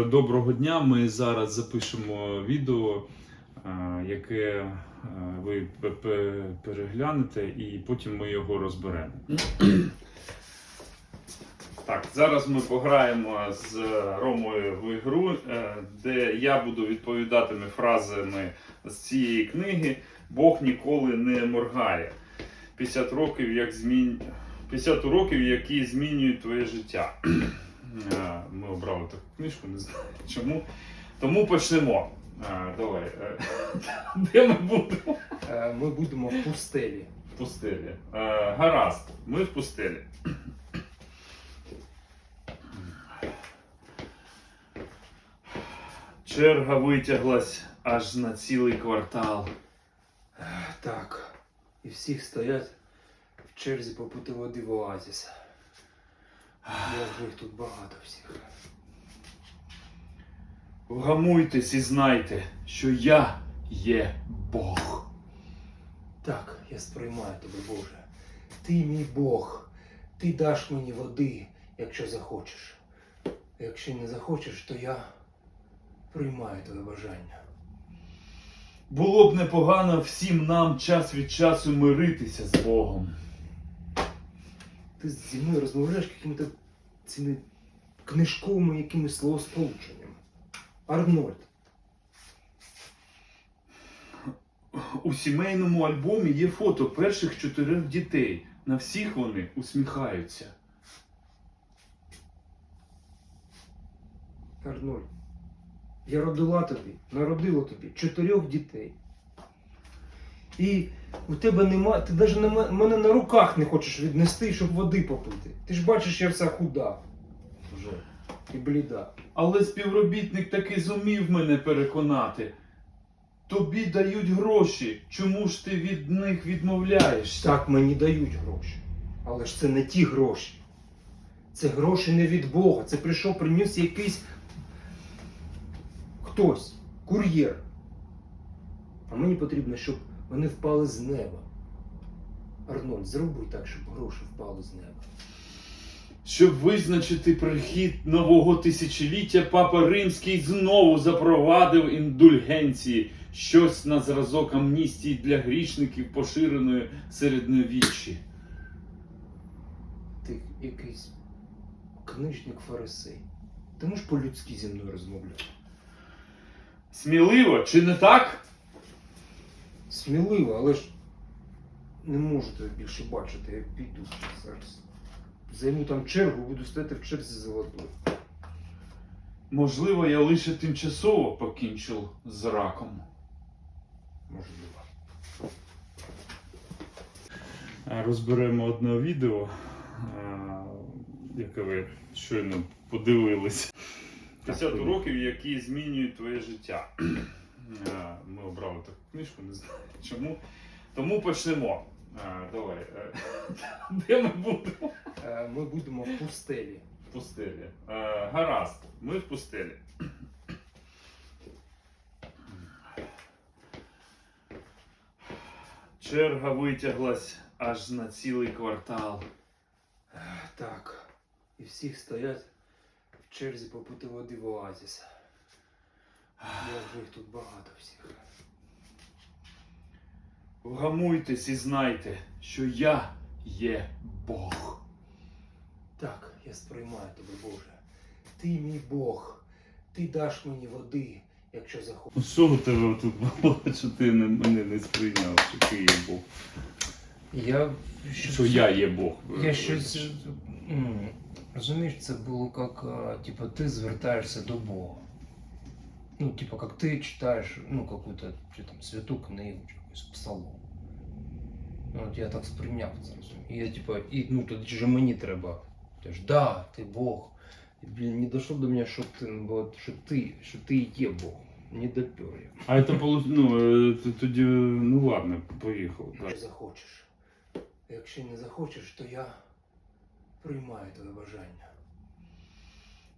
Доброго дня. Ми зараз запишемо відео, е, яке е, ви пе- пе- переглянете, і потім ми його розберемо. Так, зараз ми пограємо з Ромою в ігру, е, де я буду відповідатими фразами з цієї книги Бог ніколи не моргає. 50 років, як змін... 50 уроків, які змінюють твоє життя. Е, Ми обрали таку книжку, не знаю чому. Тому почнемо. Е, Давай. е, Де ми будемо? Ми будемо в пустелі. В пустелі. Гаразд, ми в пустелі. Черга витяглась аж на цілий квартал. Так. І всіх стоять в черзі попити води в оазіс. Я ж їх тут багато всіх. Вгамуйтесь і знайте, що я є Бог. Так, я сприймаю тебе, Боже. Ти мій Бог. Ти даш мені води, якщо захочеш. А якщо не захочеш, то я приймаю твоє бажання. Було б непогано всім нам час від часу миритися з Богом. Ти зі мною розмовляєш якими-то цими книжковими якимись словосполученнями. Арнольд. У сімейному альбомі є фото перших чотирьох дітей. На всіх вони усміхаються. Арнольд, я родила тобі, народила тобі чотирьох дітей. І у тебе нема, ти навіть на мене на руках не хочеш віднести, щоб води попити. Ти ж бачиш, я вся худа вже і бліда. Але співробітник таки зумів мене переконати. Тобі дають гроші. Чому ж ти від них відмовляєшся? Так мені дають гроші. Але ж це не ті гроші. Це гроші не від Бога. Це прийшов, приніс якийсь хтось, кур'єр. А мені потрібно, щоб вони впали з неба. Арнольд, зроби так, щоб гроші впали з неба. Щоб визначити прихід нового тисячоліття, папа Римський знову запровадив індульгенції, щось на зразок амністії для грішників, поширеної середньовіччі. Ти якийсь книжник фарисей. Ти можеш по-людськи зі мною розмовляти? Сміливо, чи не так? Сміливо, але ж не можу тебе більше бачити. Я піду зараз. Займу там чергу, буду стояти в черзі за водою. Можливо, я лише тимчасово покінчив з раком. Можливо. Розберемо одне відео, яке ви щойно подивились. 50 уроків, які змінюють твоє життя. Е, Ми обрали таку книжку, не знаю чому. Тому почнемо. Е, Давай. е, Де ми будемо? Ми будемо в пустелі. В пустелі. Гаразд, ми в пустелі. Черга витяглась аж на цілий квартал. Так. І всіх стоять в черзі попити води в оазіс. Я їх тут багато всіх. Вгамуйтесь і знайте, що я є Бог. Так, я сприймаю тебе, Боже. Ти мій Бог. Ти даш мені води, якщо захочеш. Ну що у тебе тут було, що ти не- мене не сприйняв, що ти є Бог? Я Що я є Бог. Я щось. м, Розумієш, це було як, а, типа, ти звертаєшся до Бога. Ну, типа, як ти читаєш, ну, какую-то чи там святу книгу, чи якусь псалом. Ну, от я так сприйняв це, розумієш. І я, типа, і ну тоді ж мені треба. Ти ж, да, ти Бог. І, блін, не дійшло до мене, що ти, ну, бо, що ти, що ти і є Бог. Не допер я. А це полу- ну, е, т- тоді, ну ладно, поїхав. Якщо захочеш. А якщо не захочеш, то я приймаю твоє бажання.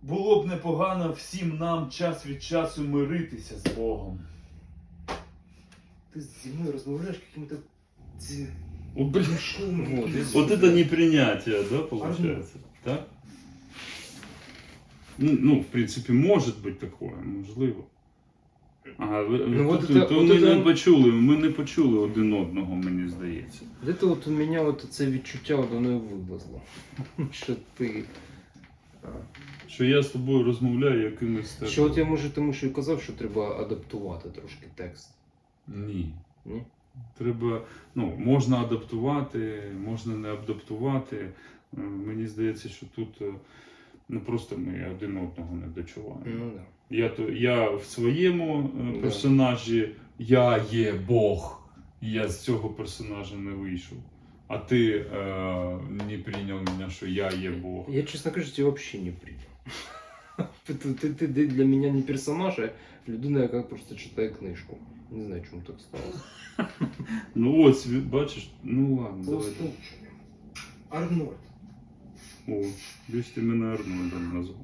Було б непогано всім нам час від часу миритися з Богом. Ти зі мною розмовляєш якими-то ці О, блін. книжковими. Вот это непринятие, да, получается? Да? Ну, ну, в принципі, може бути таке, можливо. А ви, Ну, то, от то, це- то от ми це- не почули, ми не почули один одного, мені здається. Де-то от у мене от це відчуття от воно і вивезло. Що ти. а, Що я з тобою розмовляю якимось так. Що от я може тому що і казав, що треба адаптувати трошки текст. Ні. Ні? Треба, ну, можна адаптувати, можна не адаптувати. Е, Мені здається, що тут е, ну, просто ми один одного не дочуваємо. Ну да. Я, то, я в своєму е, Да. персонажі я є Бог. Я з цього персонажа не вийшов. А ти е, не прийняв мене, що я є Бог. Я, честно кажучи, вообще не принял. Ты, ты, ты для меня не персонаж, а людина, яка просто читає книжку. Не знаю, чому так сталося. Ну ось, ви- бачиш, ну ладно, давай. Арнольд. О, десь ти мене Арнольдом назвав.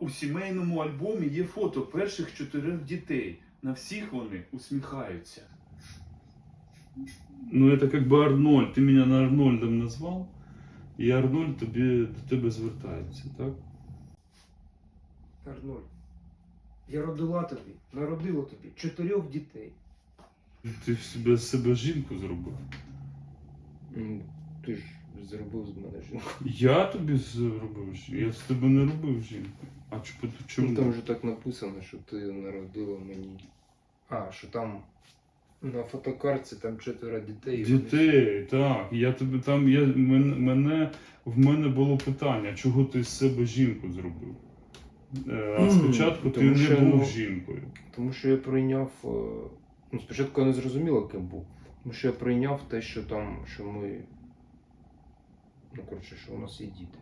У сімейному альбомі є фото перших чотирьох дітей. На всіх вони усміхаються. Ну, это как бы Арнольд. Ти мене на Арнольдом назвав, і Арнольд тобі, до тебе звертається, так? Арнольд. Я родила тобі, народила тобі чотирьох дітей. Ти в себе, з себе жінку зробив. Ти ж зробив з мене жінку. Я тобі зробив жінку. Я з тебе не робив жінку. А чому? чому? Ну, там же так написано, що ти народила мені. А, що там на фотокартці там четверо дітей. Дітей, так. Я тобі там, я, мене, мене, в мене було питання, чого ти з себе жінку зробив? Е, А спочатку ти тому не що, був ну, жінкою. Тому що я прийняв. е, Ну, спочатку я не зрозуміла, ким був. Тому що я прийняв те, що там, що ми. Ну, коротше, що у нас є діти.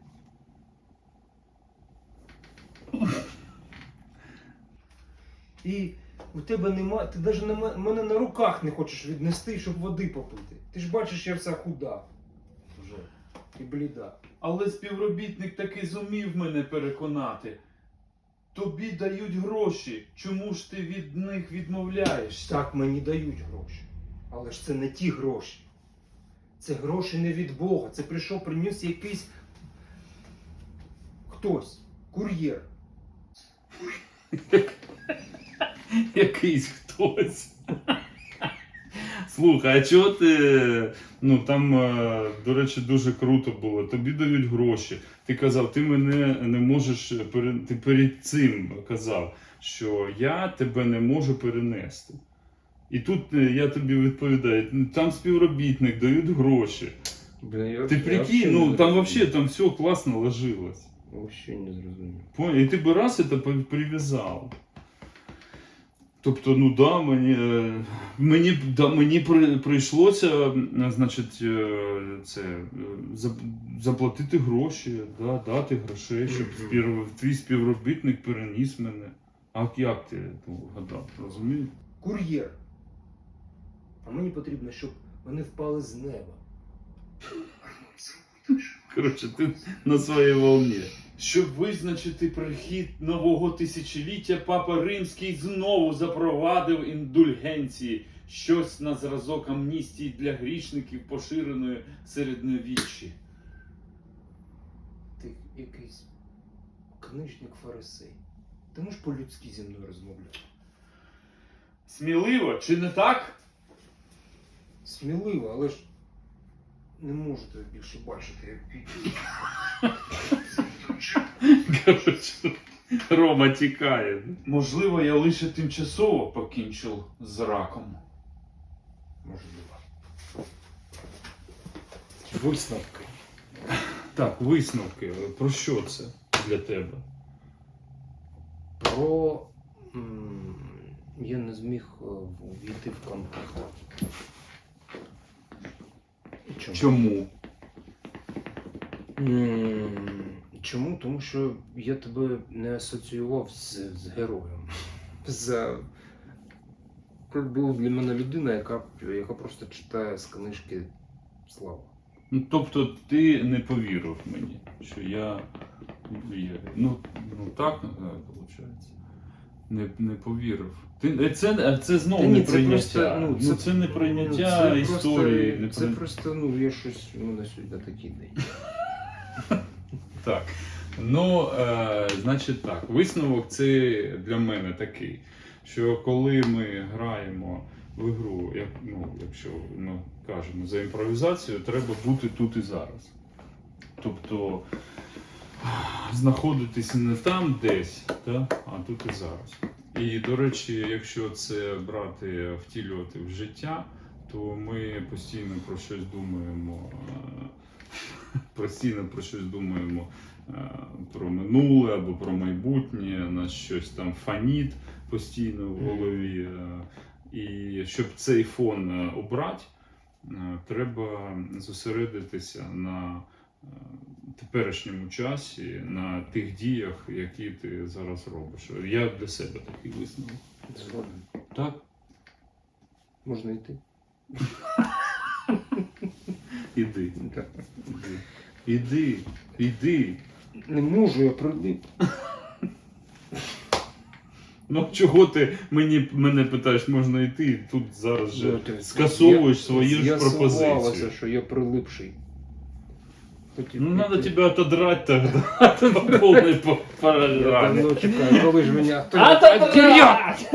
І у тебе нема. Ти навіть на ме- мене на руках не хочеш віднести, щоб води попити. Ти ж бачиш, я вся худа. Вже. І бліда. Але співробітник таки зумів мене переконати. Тобі дають гроші. Чому ж ти від них відмовляєшся? Так мені дають гроші. Але ж це не ті гроші. Це гроші не від Бога. Це прийшов, приніс якийсь хтось, кур'єр. Якийсь хтось. Слухай, а чого ти. Ну там, е, до речі, дуже круто було. Тобі дають гроші. Ти казав, ти мене не можеш Ти перед цим казав, що я тебе не можу перенести. І тут е, я тобі відповідаю, «Ну, там співробітник, дають гроші. Блін, я, Ти прикинь, ну там вообще там все класно ложилось. Взагалі не зрозумів. І ти би раз це прив'язав. Тобто, ну да, мені, е, мені, да, мені при, прийшлося, значить, е, це, е, заплатити гроші, да, дати грошей, щоб спів, твій співробітник переніс мене. А як ти ну, гадав, розумієш? Кур'єр. А мені потрібно, щоб вони впали з неба. Коротше, ти на своїй волні. Щоб визначити прихід нового тисячоліття, папа Римський знову запровадив індульгенції, щось на зразок амністії для грішників поширеної середньовіччі. Ти якийсь книжник фарисей. Ти можеш по-людськи зі мною розмовляти? Сміливо, чи не так? Сміливо, але ж не можу тебе більше бачити. Коротше, Рома тікає. Можливо, я лише тимчасово покінчив з раком. Можливо. Висновки. Так, висновки. Про що це для тебе? Про. м, Я не зміг е, увійти в контакт. Чому? Чому? М, Чому? Тому що я тебе не асоціював з, з героєм. З... Ти був для мене людина, яка, яка просто читає з книжки Слава. Ну, тобто ти не повірив мені, що я. я ну, ну так виходить. Не, не повірив. Ти, е, це, е, це знову Та не ні, це прийняття. просто, ну, ну, це, це- не прийняття це історії. Просто, не це при- просто, ну, я щось, у мене сьогодні такий день. Так. Ну, е, значить так, висновок це для мене такий, що коли ми граємо в ігру, як, ну, якщо ми кажемо за імпровізацію, треба бути тут і зараз. Тобто знаходитися не там десь, та, а тут і зараз. І, до речі, якщо це брати, втілювати в життя, то ми постійно про щось думаємо. Постійно про щось думаємо е, про минуле або про майбутнє, нас щось там фаніт постійно в голові. е, І щоб цей фон е, обрати, треба зосередитися на теперішньому часі, на тих діях, які ти зараз робиш. Я для себе такий висновок. Так? Можна йти? Іди, іди, іди. Не можу, я прилип. Ну чого ти мені мене питаєш, можна йти, тут зараз же Ну, скасовуєш я- свою ж з'ясувалося, пропозицію. що я прилипший. Хотів Ну, надо піти. тебя отодрать тогда по полной по- Я программе. чекаю, коли ж мене Отодрать!